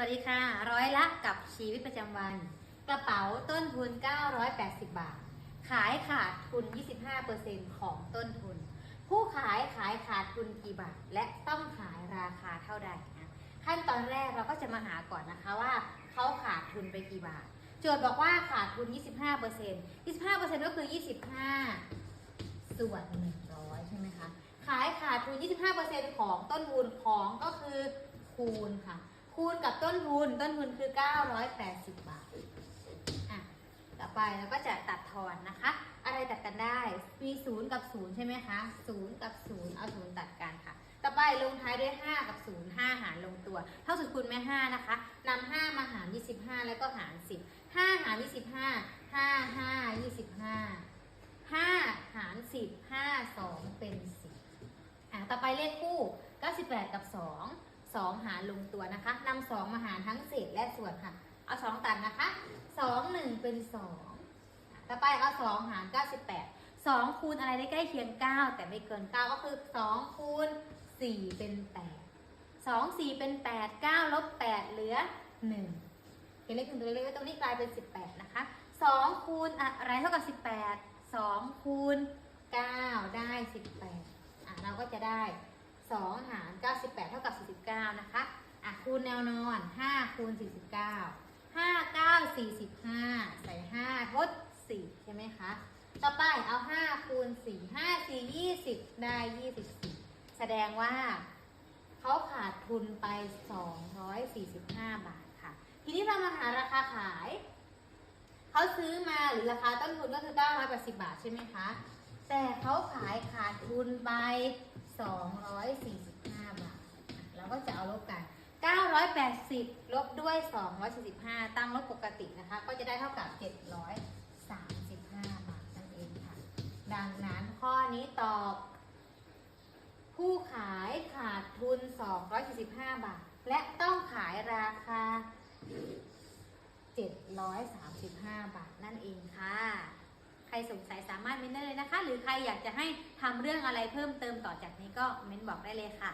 วัสดีค่ะ ร้อยละกับชีวิตประจำวัน กระเป๋าต้นทุน 980 บาท ขายขาดทุน 25%ของต้นทุน ผู้ขายขายขาดทุนกี่บาท และต้องขายราคาเท่าใดนะขั้นตอนแรกเราก็จะมาหาก่อนนะคะว่าเขาขาดทุนไปกี่บาท โจทย์บอกว่าขาดทุน 25% 25%ก็คือ 25 ส่วน 100 ใช่ไหมคะ ขายขาดทุน 25%ของต้นทุนของก็คือคูณค่ะ คูณกับต้นทุน ต้นทุนคือ 980 บาท อะ ต่อไปเราก็จะตัดทอนนะคะ อะไรตัดกันได้ มี0กับ0ใช่ไหมคะ0กับ0เอา0ตัดกันค่ะ ต่อไปลงท้ายด้วย 5 กับ0 5 หารลงตัว เท่าสุดคูณแม่5นะคะนำ5มาหาร 25 แล้วก็หาร 10 5 หาร 25 5 5 25 5 หาร 10 5 2 เป็น 10 อะ ต่อไปเลขคู่ 98 กับ 2 2หารลงตัวนะคะนำ2มาหารทั้งเศษและส่วนค่ะ เอา2ตัดนะคะ2 1เป็น2ต่อไปเอา2หาร98 2คูณอะไรได้ใกล้เคียง9แต่ไม่เกิน9ก็คือ2คูณ4เป็น8 2 4เป็น8 9ลบ8เหลือ1เขียนเลขหนึ่งตัวเล็กไว้ตรงนี้กลายเป็น18นะคะ2คูณอะไรเท่ากับ18 2คูณ9ได้ 18 อะเราก็จะได้ 2 หาร 98 เท่ากับ 49 นะคะ อะ คูณแนวนอน5คูณ49 5 9 45 ใส่5ทด4ใช่ไหมคะ ต่อไปเอา 5 คูณ 4 5 4 20 ได้ 24 แสดงว่าเขาขาดทุนไป 245 บาทค่ะ ทีนี้เรามาหาราคาขาย เขาซื้อมาหรือราคาต้นทุนก็คือ 980 บาทใช่ไหมคะ แต่เขาขายขาดทุนไป 245 บาท เราก็จะเอาลบกัน 980 ลบด้วย 245 ตั้งลบปกตินะคะ ก็จะได้เท่ากับ 735 บาทนั่นเองค่ะ ดังนั้นข้อนี้ตอบ ผู้ขายขาดทุน 245 บาท และต้องขายราคา 735 บาทนั่นเองค่ะ ใครสงสัยสามารถเม้นได้เลยนะคะ หรือใครอยากจะให้ทำเรื่องอะไรเพิ่มเติมต่อจากนี้ก็เม้นบอกได้เลยค่ะ